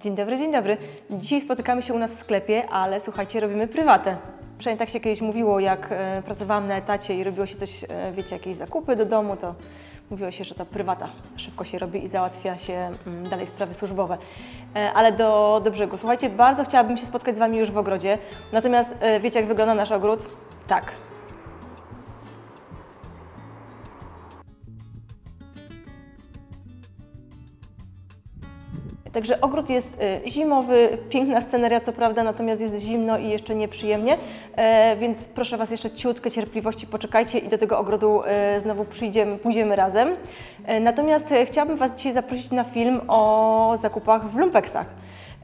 Dzień dobry, dzień dobry. Dzisiaj spotykamy się u nas w sklepie, ale słuchajcie, robimy prywatę. Przynajmniej tak się kiedyś mówiło, jak e, pracowałam na etacie i robiło się coś, e, wiecie, jakieś zakupy do domu, to mówiło się, że to prywata. Szybko się robi i załatwia się mm, dalej sprawy służbowe. E, ale do, do brzegu. Słuchajcie, bardzo chciałabym się spotkać z Wami już w ogrodzie. Natomiast e, wiecie, jak wygląda nasz ogród? Tak. Także ogród jest y, zimowy, piękna sceneria co prawda, natomiast jest zimno i jeszcze nieprzyjemnie, e, więc proszę Was jeszcze ciutkę cierpliwości, poczekajcie i do tego ogrodu e, znowu przyjdziemy, pójdziemy razem. E, Natomiast e, chciałabym Was dzisiaj zaprosić na film o zakupach w lumpeksach.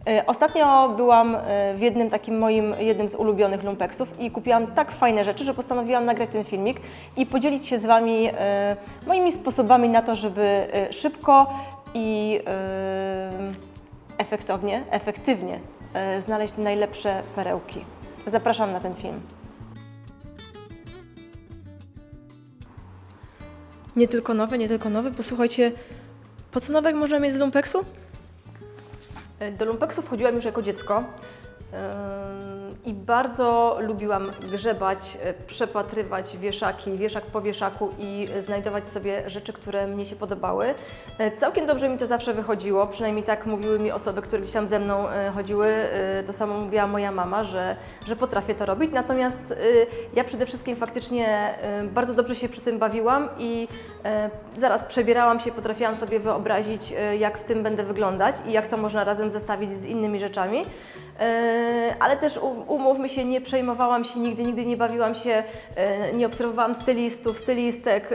E, Ostatnio byłam e, w jednym takim moim, jednym z ulubionych lumpeksów i kupiłam tak fajne rzeczy, że postanowiłam nagrać ten filmik i podzielić się z Wami e, moimi sposobami na to, żeby e, szybko i e, efektownie, efektywnie e, znaleźć najlepsze perełki. Zapraszam na ten film. Nie tylko nowe, nie tylko nowe. Posłuchajcie, po co nowek można mieć z lumpeksu? E, Do lumpeksu wchodziłam już jako dziecko ym, i bardzo lubiłam grzebać, e, przepatrywać wieszaki, wieszak po wieszaku i znajdować sobie rzeczy, które mnie się podobały. E, Całkiem dobrze mi to zawsze wychodziło, przynajmniej tak mówiły mi osoby, które gdzieś tam ze mną e, chodziły. To samo mówiła moja mama, że, że potrafię to robić. Natomiast ja przede wszystkim faktycznie bardzo dobrze się przy tym bawiłam i zaraz przebierałam się, potrafiłam sobie wyobrazić, jak w tym będę wyglądać i jak to można razem zestawić z innymi rzeczami. E, Ale też u- umówmy się, nie przejmowałam się nigdy, nigdy nie bawiłam się, e, nie obserwowałam stylistów, stylistek.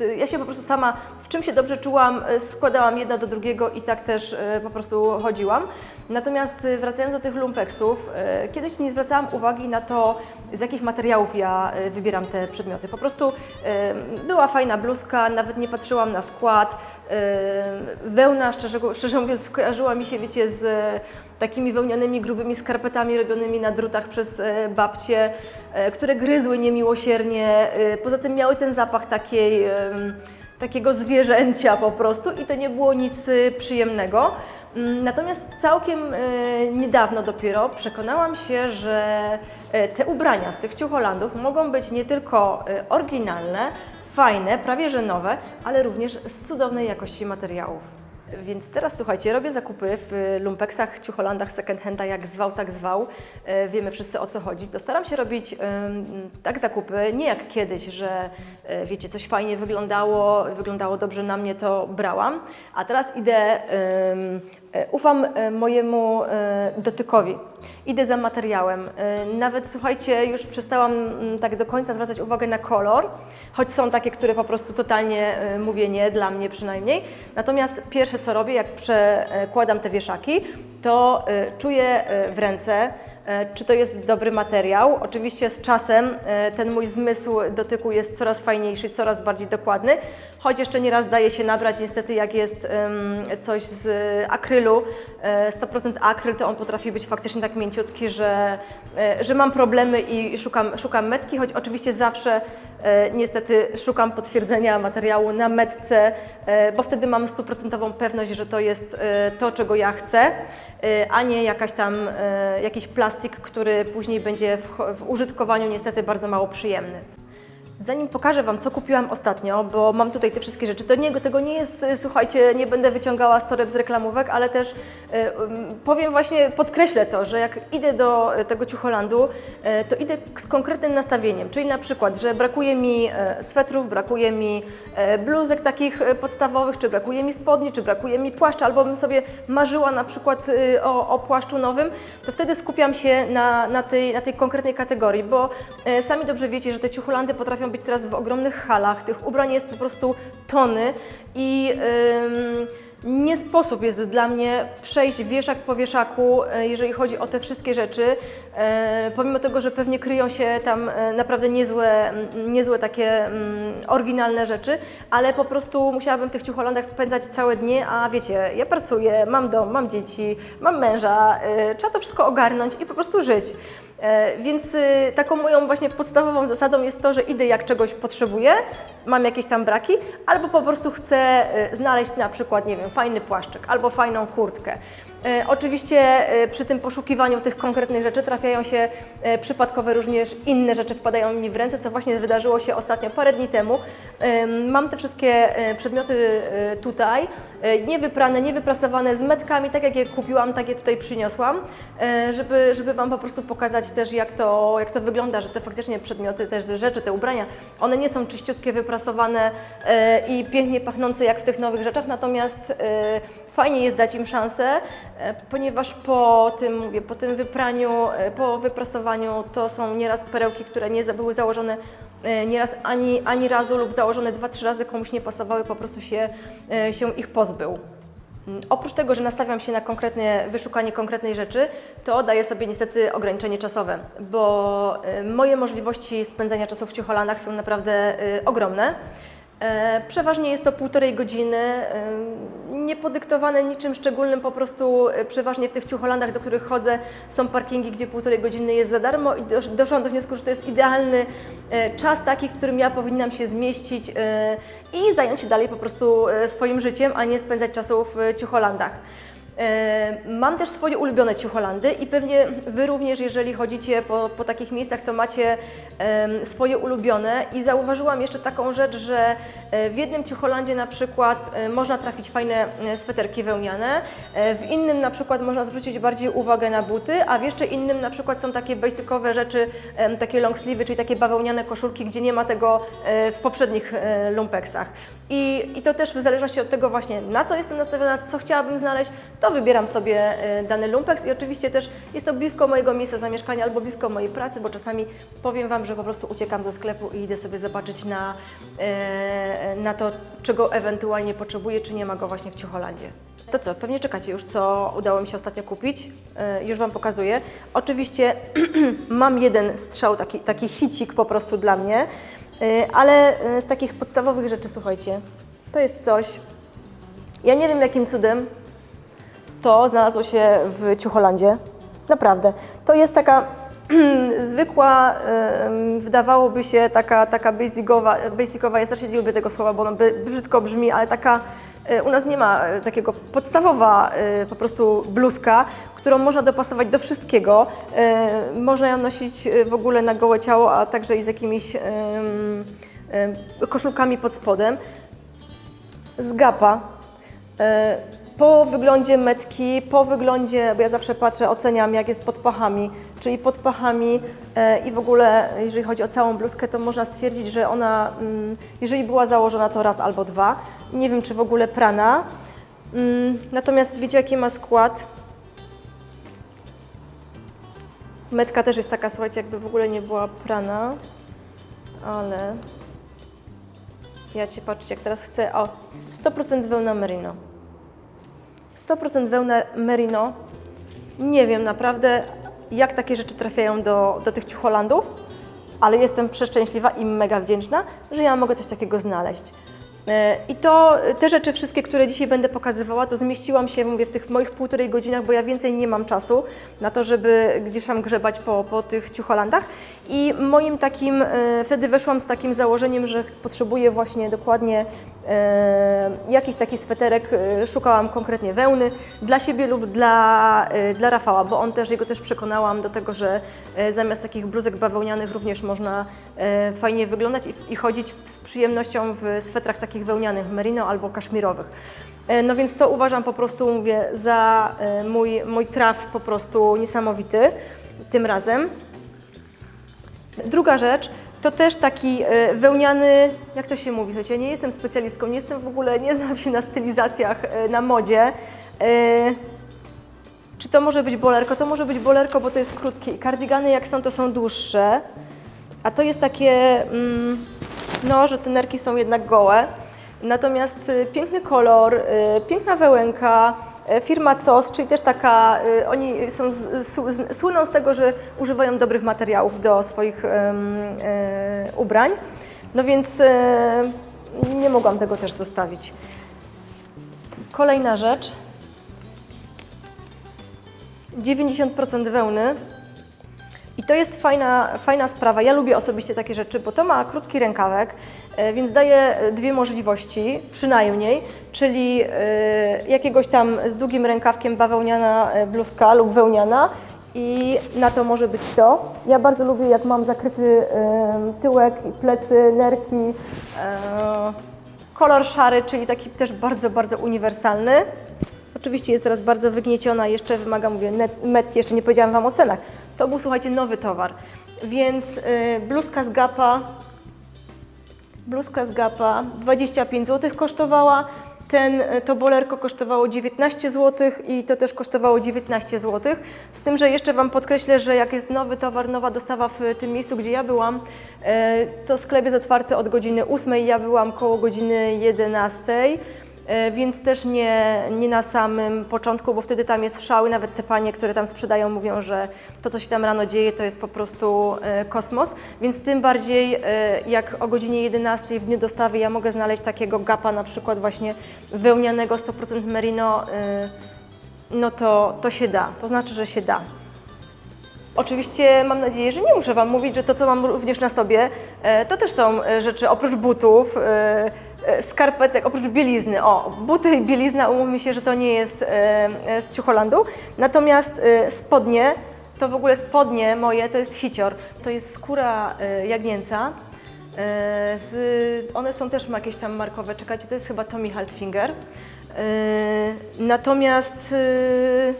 e, Ja się po prostu sama w czym się dobrze czułam, składałam jedno do drugiego i tak też po prostu chodziłam. Natomiast e, wracając do tych lumpeksów, e, kiedyś nie zwracałam uwagi na to, z jakich materiałów ja e, wybieram te przedmioty. Po prostu była fajna bluzka, nawet nie patrzyłam na skład. Wełna, szczerze, szczerze mówiąc, skojarzyła mi się, wiecie, z takimi wełnionymi, grubymi skarpetami robionymi na drutach przez babcie, które gryzły niemiłosiernie. Poza tym miały ten zapach takiej, takiego zwierzęcia po prostu i to nie było nic przyjemnego. Mm, Natomiast całkiem e, niedawno dopiero przekonałam się, że e, te ubrania z tych ciucholandów mogą być nie tylko e, oryginalne, fajne, prawie że nowe, ale również z cudownej jakości materiałów. Więc teraz słuchajcie, robię zakupy w lumpeksach, ciucholandach, second handa, jak zwał, tak zwał. Wiemy wszyscy o co chodzi. To staram się robić tak zakupy, nie jak kiedyś, że wiecie, coś fajnie wyglądało, wyglądało dobrze na mnie, to brałam. A teraz idę, ufam e, mojemu e, dotykowi. Idę za materiałem. E, Nawet słuchajcie, już przestałam mm, tak do końca zwracać uwagę na kolor, choć są takie, które po prostu totalnie e, mówię nie, dla mnie przynajmniej. Natomiast pierwsze co robię, jak przekładam te wieszaki, to e, czuję e, w ręce, e, czy to jest dobry materiał. Oczywiście z czasem e, ten mój zmysł dotyku jest coraz fajniejszy, coraz bardziej dokładny, choć jeszcze nieraz daje się nabrać. Niestety jak jest coś z akrylu, e, 100% akryl, to on potrafi być faktycznie tak mięciutki, że, e, że mam problemy i szukam, szukam metki, choć oczywiście zawsze e, niestety szukam potwierdzenia materiału na metce, e, bo wtedy mam stuprocentową pewność, że to jest e, to, czego ja chcę, e, a nie jakaś tam, e, jakiś plastik, który później będzie w, w użytkowaniu niestety bardzo mało przyjemny. Zanim pokażę Wam, co kupiłam ostatnio, bo mam tutaj te wszystkie rzeczy, to nie, tego nie jest, e, słuchajcie, nie będę wyciągała z z reklamówek, ale też um, powiem właśnie, podkreślę to, że jak idę do e, tego ciucholandu, e, to idę z konkretnym nastawieniem, czyli na przykład, że brakuje mi e, swetrów, brakuje mi bluzek takich podstawowych, czy brakuje mi spodni, czy brakuje mi płaszcza, albo bym sobie marzyła na przykład o, o płaszczu nowym, to wtedy skupiam się na, na, tej, na tej konkretnej kategorii, bo sami dobrze wiecie, że te ciucholandy potrafią być teraz w ogromnych halach, tych ubrań jest po prostu tony i nie sposób jest dla mnie przejść wieszak po wieszaku, e, jeżeli chodzi o te wszystkie rzeczy, e, pomimo tego, że pewnie kryją się tam e, naprawdę niezłe, m, niezłe takie mm, oryginalne rzeczy, ale po prostu musiałabym w tych ciucholandach spędzać całe dnie, a wiecie, ja pracuję, mam dom, mam dzieci, mam męża, trzeba to wszystko ogarnąć i po prostu żyć. E, Więc y, taką moją właśnie podstawową zasadą jest to, że idę jak czegoś potrzebuję, mam jakieś tam braki, albo po prostu chcę y, znaleźć na przykład, nie wiem, fajny płaszczyk albo fajną kurtkę. E, Oczywiście e, przy tym poszukiwaniu tych konkretnych rzeczy trafiają się przypadkowe również inne rzeczy wpadają mi w ręce, co właśnie wydarzyło się ostatnio parę dni temu. Em, Mam te wszystkie przedmioty tutaj, niewyprane, niewyprasowane, z metkami, tak jak je kupiłam, tak je tutaj przyniosłam, e, żeby, żeby Wam po prostu pokazać też jak to, jak to wygląda, że te faktycznie przedmioty, te rzeczy, te ubrania, one nie są czyściutkie, wyprasowane e, i pięknie pachnące jak w tych nowych rzeczach, natomiast e, fajnie jest dać im szansę, e, ponieważ po tym, mówię, po tym wypraniu, e, po wyprasowaniu to są nieraz perełki, które nie były założone e, nieraz ani, ani razu lub założone dwa, trzy razy komuś nie pasowały, po prostu się, e, się ich pozbył. Mm, Oprócz tego, że nastawiam się na konkretne wyszukanie konkretnej rzeczy, to daję sobie niestety ograniczenie czasowe, bo e, moje możliwości spędzania czasu w Ciucholandach są naprawdę e, ogromne. E, Przeważnie jest to półtorej godziny, e, nie podyktowane niczym szczególnym, po prostu e, przeważnie w tych ciucholandach, do których chodzę, są parkingi, gdzie półtorej godziny jest za darmo i dosz- doszłam do wniosku, że to jest idealny czas taki, w którym ja powinnam się zmieścić i zająć się dalej po prostu swoim życiem, a nie spędzać czasu w ciucholandach. Mam też swoje ulubione ciucholandy i pewnie Wy również, jeżeli chodzicie po, po takich miejscach, to macie swoje ulubione. I zauważyłam jeszcze taką rzecz, że e, w jednym ciucholandzie na przykład e, można trafić fajne e, sweterki wełniane, w innym na przykład można zwrócić bardziej uwagę na buty, a w jeszcze innym na przykład są takie basicowe rzeczy, takie long sleeve, czyli takie bawełniane koszulki, gdzie nie ma tego w poprzednich lumpeksach. I, I to też w zależności od tego właśnie, na co jestem nastawiona, co chciałabym znaleźć, to wybieram sobie e, dany lumpeks i oczywiście też jest to blisko mojego miejsca zamieszkania albo blisko mojej pracy, bo czasami powiem Wam, że po prostu uciekam ze sklepu i idę sobie zobaczyć na, e, na to, czego ewentualnie potrzebuję, czy nie ma go właśnie w Ciucholandzie. To co, pewnie czekacie już, co udało mi się ostatnio kupić. E, Już Wam pokazuję. Oczywiście mam jeden strzał, taki, taki hicik po prostu dla mnie, ale z takich podstawowych rzeczy, słuchajcie, to jest coś, ja nie wiem jakim cudem to znalazło się w Ciucholandzie. Naprawdę. To jest taka zwykła, wydawałoby się taka, taka basicowa, basicowa, ja strasznie nie lubię tego słowa, bo ono brzydko brzmi, ale taka, e, u nas nie ma e, takiego podstawowa e, po prostu bluzka, którą można dopasować do wszystkiego. Można ją nosić w ogóle na gołe ciało, a także i z jakimiś koszulkami pod spodem z gapa. Po wyglądzie metki, po wyglądzie, bo ja zawsze patrzę, oceniam jak jest pod pachami, czyli pod pachami e, i w ogóle jeżeli chodzi o całą bluzkę, to można stwierdzić, że ona, mm, jeżeli była założona to raz albo dwa, nie wiem czy w ogóle prana. Mm, Natomiast wiecie jaki ma skład? Metka też jest taka, słuchajcie, jakby w ogóle nie była prana, ale ja Cię patrzcie, jak teraz chcę. O, 100% wełna merino. 100% wełna merino. Nie wiem naprawdę, jak takie rzeczy trafiają do, do tych ciucholandów, ale jestem przeszczęśliwa i mega wdzięczna, że ja mogę coś takiego znaleźć. E, I to te rzeczy wszystkie, które dzisiaj będę pokazywała, to zmieściłam się, mówię, w tych moich półtorej godzinach, bo ja więcej nie mam czasu na to, żeby gdzieś tam grzebać po, po tych ciucholandach. I moim takim, e, wtedy weszłam z takim założeniem, że potrzebuję właśnie dokładnie e, jakiś taki sweterek, e, szukałam konkretnie wełny dla siebie lub dla, e, dla Rafała, bo on też, jego też przekonałam do tego, że e, zamiast takich bluzek bawełnianych również można e, fajnie wyglądać i, i chodzić z przyjemnością w swetrach takich wełnianych, merino albo kaszmirowych. E, No więc to uważam po prostu, mówię, za e, mój, mój traf po prostu niesamowity tym razem. Druga rzecz to też taki e, wełniany, jak to się mówi, słuchajcie, nie jestem specjalistką, nie jestem w ogóle, nie znam się na stylizacjach, na modzie. Czy to może być bolerko? To może być bolerko, bo to jest krótkie. Kardigany jak są, to są dłuższe. A to jest takie, mm, no, że te nerki są jednak gołe. Natomiast y, piękny kolor, y, piękna wełenka, y, firma COS, czyli też taka, oni są słyną z tego, że używają dobrych materiałów do swoich e, ubrań. No więc e, nie mogłam tego też zostawić. Kolejna rzecz. 90% wełny. I to jest fajna, fajna sprawa. Ja lubię osobiście takie rzeczy, bo to ma krótki rękawek, e, więc daje dwie możliwości, przynajmniej, czyli e, jakiegoś tam z długim rękawkiem bawełniana e, bluzka lub wełniana i na to może być to. Ja bardzo lubię, jak mam zakryty tyłek, plecy, nerki, kolor szary, czyli taki też bardzo, bardzo uniwersalny. Oczywiście jest teraz bardzo wygnieciona, jeszcze wymaga, mówię, net, metki, jeszcze nie powiedziałam Wam o cenach. To był, słuchajcie, nowy towar. Więc y, bluzka z Gapa, bluzka z Gapa 25 zł kosztowała. Ten, y, to bolerko kosztowało 19 zł i to też kosztowało 19 zł. Z tym, że jeszcze Wam podkreślę, że jak jest nowy towar, nowa dostawa w tym miejscu, gdzie ja byłam, y, to sklep jest otwarty od godziny 8, ja byłam koło godziny 11. E, Więc też nie, nie na samym początku, bo wtedy tam jest szał i nawet te panie, które tam sprzedają, mówią, że to, co się tam rano dzieje, to jest po prostu e, kosmos. Więc tym bardziej, e, jak o godzinie 11 w dniu dostawy ja mogę znaleźć takiego gapa, na przykład właśnie wełnianego 100% merino, no to, to się da. To znaczy, że się da. Oczywiście mam nadzieję, że nie muszę Wam mówić, że to, co mam również na sobie, to też są rzeczy oprócz butów, skarpetek, oprócz bielizny. O, buty i bielizna, umówmy się, że to nie jest e, e, z Ciucholandu. Natomiast e, spodnie, to w ogóle spodnie moje, to jest hicior. To jest skóra e, jagnięca. E, Z, one są też jakieś tam markowe, czekajcie, to jest chyba Tommy Hilfiger. E, Natomiast e,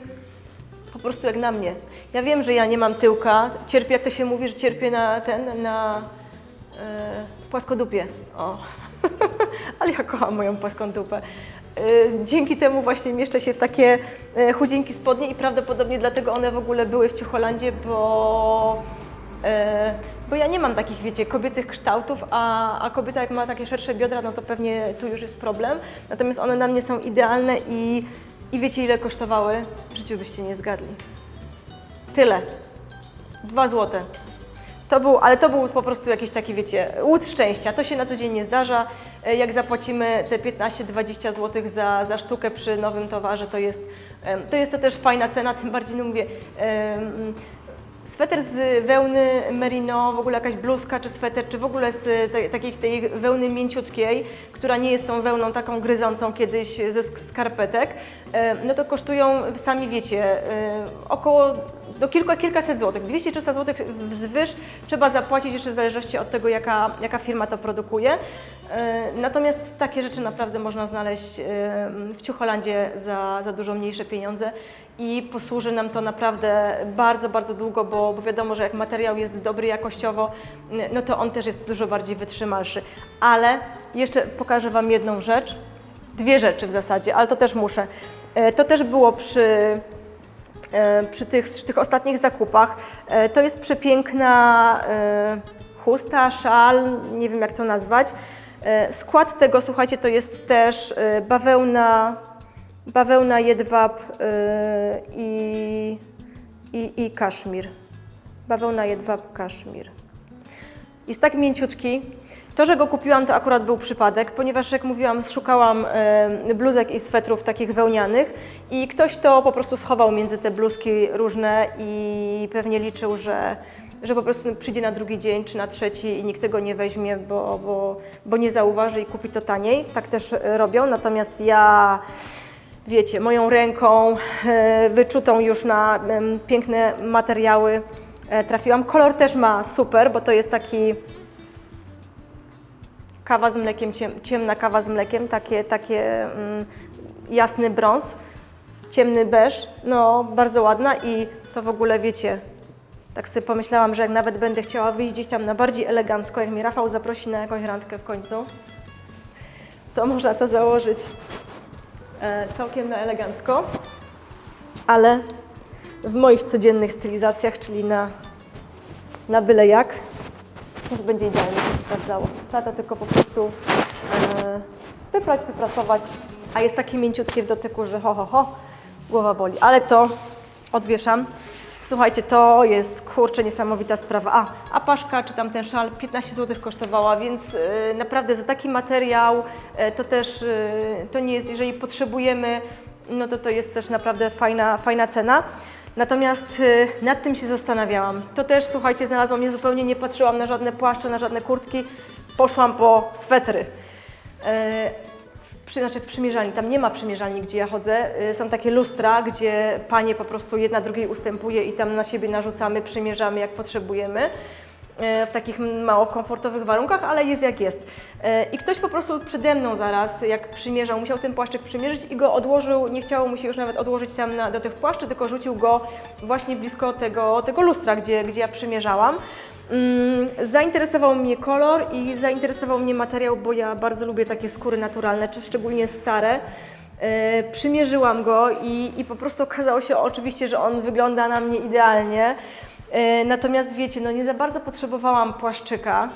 po prostu jak na mnie. Ja wiem, że ja nie mam tyłka, cierpię, jak to się mówi, że cierpię na ten, na e, płaskodupie. O. Ale ja kocham moją płaską dupę. E, dzięki temu właśnie mieszczę się w takie e, chudzienki spodnie i prawdopodobnie dlatego one w ogóle były w Ciucholandzie, bo E, Bo ja nie mam takich, wiecie, kobiecych kształtów, a, a kobieta jak ma takie szersze biodra, no to pewnie tu już jest problem. Natomiast one na mnie są idealne i, i wiecie ile kosztowały? W życiu byście nie zgadli. Tyle. Dwa złote. To był, ale to był po prostu jakiś taki, wiecie, łód szczęścia. To się na co dzień nie zdarza. E, Jak zapłacimy te 15-20 zł za, za sztukę przy nowym towarze, to jest, to jest to też fajna cena, tym bardziej, no mówię, Sweter z wełny merino, w ogóle jakaś bluzka czy sweter, czy w ogóle z takiej tej wełny mięciutkiej, która nie jest tą wełną taką gryzącą kiedyś ze sk- skarpetek, no to kosztują, sami wiecie, około do kilku, kilkaset złotych. 200-300 złotych wzwyż trzeba zapłacić jeszcze w zależności od tego, jaka, jaka firma to produkuje. E, Natomiast takie rzeczy naprawdę można znaleźć e, w Ciucholandzie za, za dużo mniejsze pieniądze i posłuży nam to naprawdę bardzo, bardzo długo, bo, bo wiadomo, że jak materiał jest dobry jakościowo, no to on też jest dużo bardziej wytrzymalszy. Ale jeszcze pokażę Wam jedną rzecz, dwie rzeczy w zasadzie, ale to też muszę. E, To też było przy, przy, tych, przy tych ostatnich zakupach. E, To jest przepiękna e, chusta, szal, nie wiem jak to nazwać. E, Skład tego, słuchajcie, to jest też e, bawełna, bawełna, jedwab e, i, i, i kaszmir. Bawełna, jedwab, kaszmir. Jest tak mięciutki. To, że go kupiłam, to akurat był przypadek, ponieważ jak mówiłam, szukałam bluzek i swetrów takich wełnianych i ktoś to po prostu schował między te bluzki różne i pewnie liczył, że, że po prostu przyjdzie na drugi dzień czy na trzeci i nikt tego nie weźmie, bo, bo, bo nie zauważy i kupi to taniej. Tak też e, robią, natomiast ja wiecie, moją ręką e, wyczutą już na piękne materiały e, trafiłam. Kolor też ma super, bo to jest taki kawa z mlekiem, ciem, ciemna kawa z mlekiem, takie, takie mm, jasny brąz, ciemny beż, no bardzo ładna i to w ogóle wiecie, tak sobie pomyślałam, że jak nawet będę chciała wyjść gdzieś tam na bardziej elegancko, jak mi Rafał zaprosi na jakąś randkę w końcu, to można to założyć e, całkiem na elegancko, ale w moich codziennych stylizacjach, czyli na, na byle jak, już będzie idealnie się sprawdzało. Tylko po prostu e, wyprać, wyprasować, a jest takie mięciutkie w dotyku, że ho, ho, ho, głowa boli. Ale to odwieszam. Słuchajcie, to jest kurczę niesamowita sprawa. A, a paszka czy tam ten szal 15 zł kosztowała, więc e, naprawdę za taki materiał e, to też e, to nie jest, jeżeli potrzebujemy, no to to jest też naprawdę fajna, fajna cena. Natomiast y, nad tym się zastanawiałam. To też, słuchajcie, znalazłam, ja zupełnie nie patrzyłam na żadne płaszcze, na żadne kurtki, poszłam po swetry. E, przy, znaczy w przymierzalni, tam nie ma przymierzalni, gdzie ja chodzę. Y, Są takie lustra, gdzie panie po prostu jedna drugiej ustępuje i tam na siebie narzucamy, przymierzamy jak potrzebujemy. e, W takich mało komfortowych warunkach, ale jest jak jest. E, I ktoś po prostu przede mną zaraz, jak przymierzał, musiał ten płaszczyk przymierzyć i go odłożył, nie chciało mu się już nawet odłożyć tam na, do tych płaszczy, tylko rzucił go właśnie blisko tego, tego lustra, gdzie, gdzie ja przymierzałam. Mm, Zainteresował mnie kolor i zainteresował mnie materiał, bo ja bardzo lubię takie skóry naturalne, czy szczególnie stare. E, Przymierzyłam go i, i po prostu okazało się oczywiście, że on wygląda na mnie idealnie. E, Natomiast wiecie, no nie za bardzo potrzebowałam płaszczyka,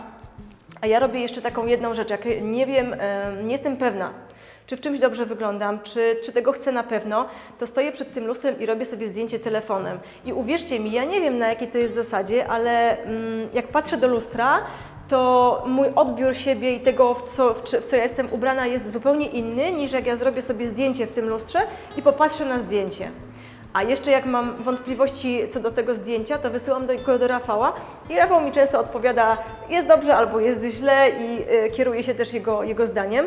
a ja robię jeszcze taką jedną rzecz, jak nie wiem, e, nie jestem pewna, czy w czymś dobrze wyglądam, czy, czy tego chcę na pewno, to stoję przed tym lustrem i robię sobie zdjęcie telefonem. I uwierzcie mi, ja nie wiem na jakiej to jest zasadzie, ale mm, jak patrzę do lustra, to mój odbiór siebie i tego, w co, w, w co ja jestem ubrana, jest zupełnie inny, niż jak ja zrobię sobie zdjęcie w tym lustrze i popatrzę na zdjęcie. A jeszcze jak mam wątpliwości co do tego zdjęcia, to wysyłam go do Rafała i Rafał mi często odpowiada, jest dobrze albo jest źle i y, kieruje się też jego, jego zdaniem.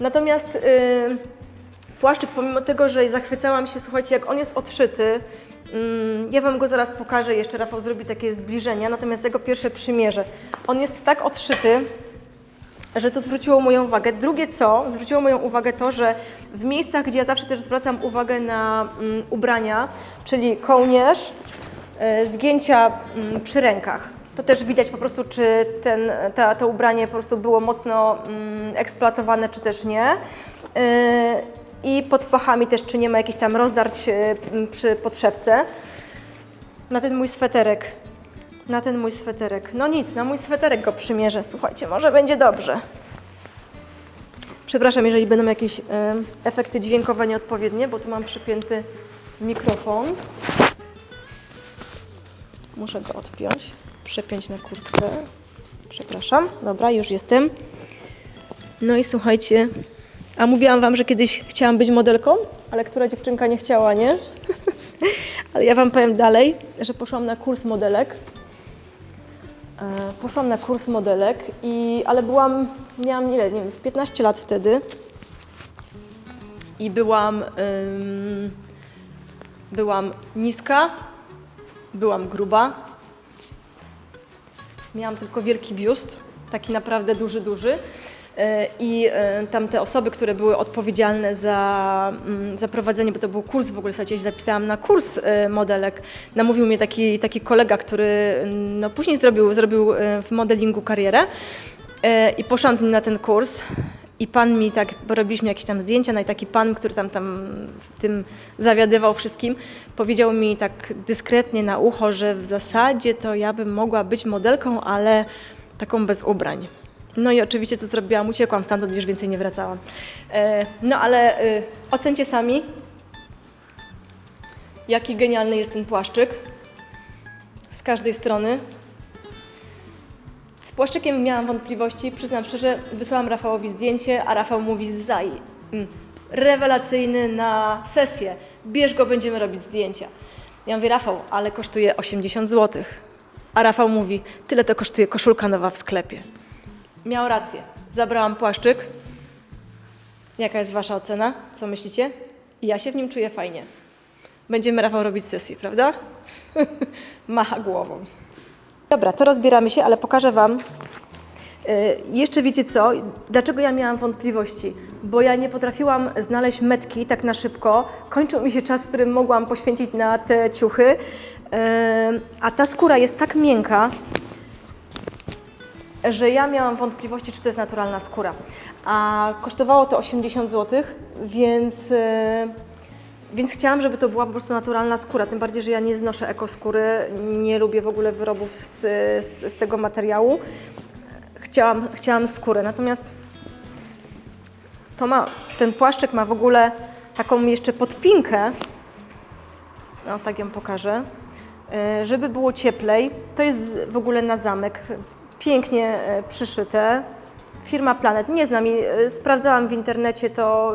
Natomiast y, płaszczyk, pomimo tego, że zachwycałam się, słuchajcie, jak on jest odszyty, mm, ja Wam go zaraz pokażę, jeszcze Rafał zrobi takie zbliżenia, natomiast jego pierwsze przymierze. On jest tak odszyty, że to zwróciło moją uwagę. Drugie co, zwróciło moją uwagę to, że w miejscach, gdzie ja zawsze też zwracam uwagę na mm, ubrania, czyli kołnierz, e, zgięcia mm, przy rękach, to też widać po prostu, czy ten, ta, to ubranie po prostu było mocno mm, eksploatowane, czy też nie. E, I pod pachami też, czy nie ma jakichś tam rozdarć m, przy podszewce. Na ten mój sweterek na ten mój sweterek. No nic, na mój sweterek go przymierzę. Słuchajcie, może będzie dobrze. Przepraszam, jeżeli będą jakieś y, efekty dźwiękowe nieodpowiednie, bo tu mam przypięty mikrofon. Muszę go odpiąć, przepiąć na kurtkę. Przepraszam. Dobra, już jestem. No i słuchajcie, a mówiłam Wam, że kiedyś chciałam być modelką, ale która dziewczynka nie chciała, nie? ale ja Wam powiem dalej, że poszłam na kurs modelek. E, Poszłam na kurs modelek, i, ale byłam, miałam ile, nie wiem, z 15 lat wtedy. I byłam, ym, byłam niska, byłam gruba. Miałam tylko wielki biust, taki naprawdę duży, duży. E, I e, tam te osoby, które były odpowiedzialne za, mm, za prowadzenie, bo to był kurs w ogóle, słuchajcie, się zapisałam na kurs e, modelek. Namówił mnie taki, taki kolega, który mm, no, później zrobił, zrobił w modelingu karierę i poszłam z nim na ten kurs. I pan mi tak, bo robiliśmy jakieś tam zdjęcia, no i taki pan, który tam, tam tym zawiadywał wszystkim, powiedział mi tak dyskretnie na ucho, że w zasadzie to ja bym mogła być modelką, ale taką bez ubrań. No i oczywiście co zrobiłam? Uciekłam stamtąd, już więcej nie wracałam. E, no ale e, ocencie sami, jaki genialny jest ten płaszczyk z każdej strony. Płaszczykiem miałam wątpliwości, przyznam szczerze, wysłałam Rafałowi zdjęcie, a Rafał mówi zaj, mm, rewelacyjny na sesję, bierz go, będziemy robić zdjęcia. Ja mówię, Rafał, ale kosztuje 80 zł. A Rafał mówi, tyle to kosztuje koszulka nowa w sklepie. Miał rację, zabrałam płaszczyk. Jaka jest Wasza ocena? Co myślicie? Ja się w nim czuję fajnie. Będziemy, Rafał, robić sesję, prawda? Macha głową. Dobra, to rozbieramy się, ale pokażę Wam. y, Jeszcze wiecie co? Dlaczego ja miałam wątpliwości? Bo ja nie potrafiłam znaleźć metki tak na szybko. Kończył mi się czas, który mogłam poświęcić na te ciuchy. Y, A ta skóra jest tak miękka, że ja miałam wątpliwości, czy to jest naturalna skóra. A kosztowało to 80 zł, więc, e, więc chciałam, żeby to była po prostu naturalna skóra. Tym bardziej, że ja nie znoszę ekoskóry, nie lubię w ogóle wyrobów z, z, z tego materiału. Chciałam, chciałam skórę, natomiast to ma, ten płaszczyk ma w ogóle taką jeszcze podpinkę, no tak ją pokażę, E, żeby było cieplej. To jest w ogóle na zamek, pięknie e, przyszyte. Firma Planet. Nie znam jej, sprawdzałam w internecie, to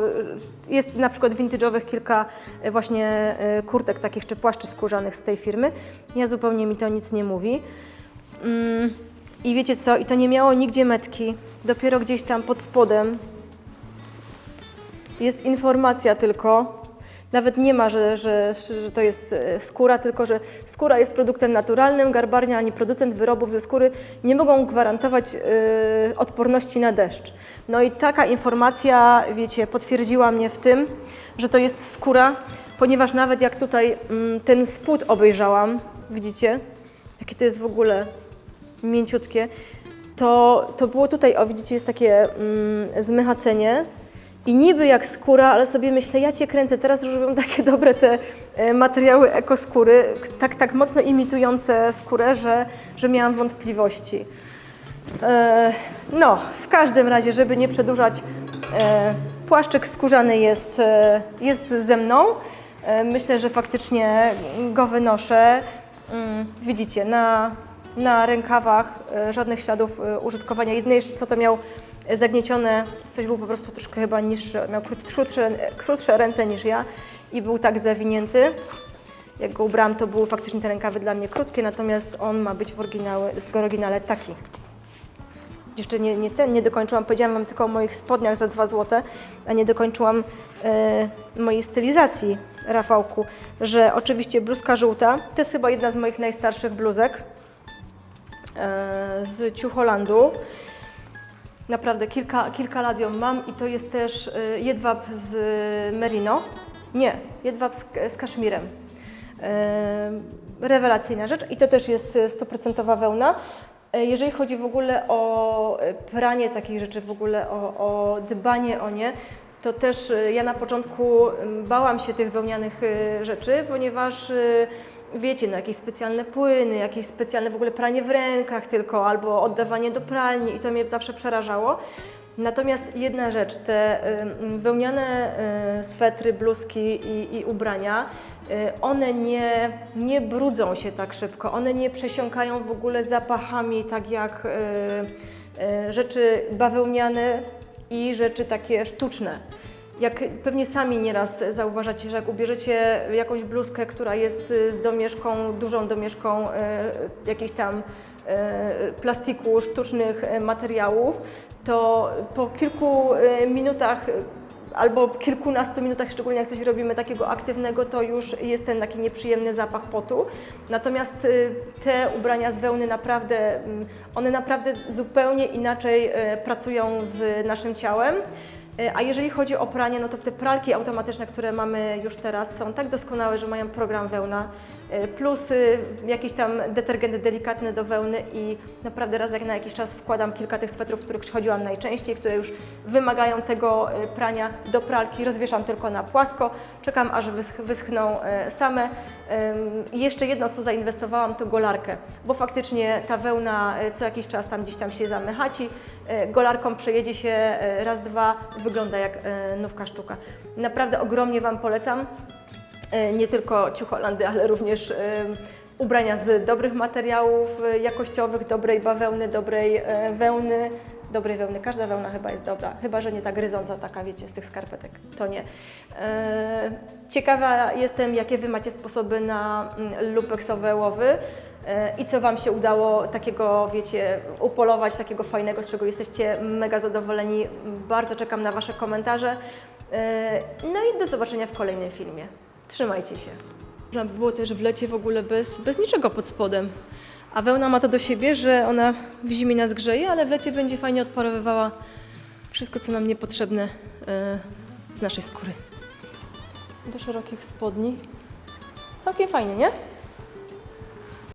e, jest na przykład vintage'owych kilka e, właśnie e, kurtek takich czy płaszczy skórzanych z tej firmy. Ja zupełnie mi to nic nie mówi. Mm, I wiecie co, i to nie miało nigdzie metki. Dopiero gdzieś tam pod spodem jest informacja tylko, nawet nie ma, że, że, że to jest e, skóra, tylko że skóra jest produktem naturalnym, garbarnia ani producent wyrobów ze skóry nie mogą gwarantować e, odporności na deszcz. No i taka informacja, wiecie, potwierdziła mnie w tym, że to jest skóra, ponieważ nawet jak tutaj mm, ten spód obejrzałam, widzicie, jakie to jest w ogóle mięciutkie, to, to było tutaj, o widzicie, jest takie mm, zmychacenie, i niby jak skóra, ale sobie myślę, ja Cię kręcę, teraz już robią takie dobre te e, materiały ekoskóry, tak, tak mocno imitujące skórę, że, że miałam wątpliwości. E, no, w każdym razie, żeby nie przedłużać, e, płaszczyk skórzany jest, jest ze mną. Myślę, że faktycznie go wynoszę. Mm, widzicie, na, na rękawach e, żadnych śladów e, użytkowania. Jedyne jeszcze co to miał zagniecione, ktoś był po prostu troszkę chyba niższy, miał krótsze, krótsze ręce niż ja i był tak zawinięty. Jak go ubrałam, to były faktycznie te rękawy dla mnie krótkie, natomiast on ma być w, oryginały, w oryginale taki. Jeszcze nie, nie ten, nie dokończyłam, powiedziałam Wam tylko o moich spodniach za 2 zł, a nie dokończyłam e, mojej stylizacji, Rafałku, że oczywiście bluzka żółta, to jest chyba jedna z moich najstarszych bluzek z Ciucholandu. Naprawdę kilka, kilka lat ją mam i to jest też y, jedwab z merino. Nie, jedwab z, z kaszmirem. Y, rewelacyjna rzecz i to też jest 100% wełna. Jeżeli chodzi w ogóle o pranie takich rzeczy, w ogóle o, o dbanie o nie, to też ja na początku bałam się tych wełnianych rzeczy, ponieważ wiecie, no jakieś specjalne płyny, jakieś specjalne w ogóle pranie w rękach tylko, albo oddawanie do pralni i to mnie zawsze przerażało. Natomiast jedna rzecz, te wełniane y, swetry, bluzki i, i ubrania, y, one nie, nie brudzą się tak szybko, one nie przesiąkają w ogóle zapachami, tak jak y, rzeczy bawełniane i rzeczy takie sztuczne. Jak pewnie sami nieraz zauważacie, że jak ubierzecie jakąś bluzkę, która jest z domieszką, dużą domieszką y, jakichś tam y, plastiku, sztucznych materiałów, to po kilku y, minutach albo kilkunastu minutach, szczególnie jak coś robimy takiego aktywnego, to już jest ten taki nieprzyjemny zapach potu. Natomiast te ubrania z wełny naprawdę, mm, one naprawdę zupełnie inaczej pracują z naszym ciałem. Y, A jeżeli chodzi o pranie, no to te pralki automatyczne, które mamy już teraz, są tak doskonałe, że mają program wełna, plus y, jakiś tam detergent delikatny do wełny i naprawdę raz jak na jakiś czas wkładam kilka tych swetrów, w których chodziłam najczęściej, które już wymagają tego y, prania do pralki, rozwieszam tylko na płasko, czekam aż wysch- wyschną y, same. I jeszcze jedno, co zainwestowałam, to golarkę, bo faktycznie ta wełna co jakiś czas tam gdzieś tam się zamychaci, golarką przejedzie się raz, dwa, wygląda jak nówka sztuka. Naprawdę ogromnie Wam polecam. E, nie tylko ciucholandy, ale również e, ubrania z dobrych materiałów e, jakościowych, dobrej bawełny, dobrej wełny, dobrej wełny. Każda wełna chyba jest dobra, chyba że nie ta gryząca taka, wiecie, z tych skarpetek. To nie. Ciekawa jestem, jakie Wy macie sposoby na mm, lumpeksowe łowy i co Wam się udało takiego, wiecie, upolować, takiego fajnego, z czego jesteście mega zadowoleni. Bardzo czekam na Wasze komentarze. No i do zobaczenia w kolejnym filmie. Trzymajcie się. Można by było też w lecie w ogóle bez, bez niczego pod spodem. A wełna ma to do siebie, że ona w zimie nas grzeje, ale w lecie będzie fajnie odparowywała wszystko, co nam niepotrzebne e, z naszej skóry. Do szerokich spodni. Całkiem fajnie, nie?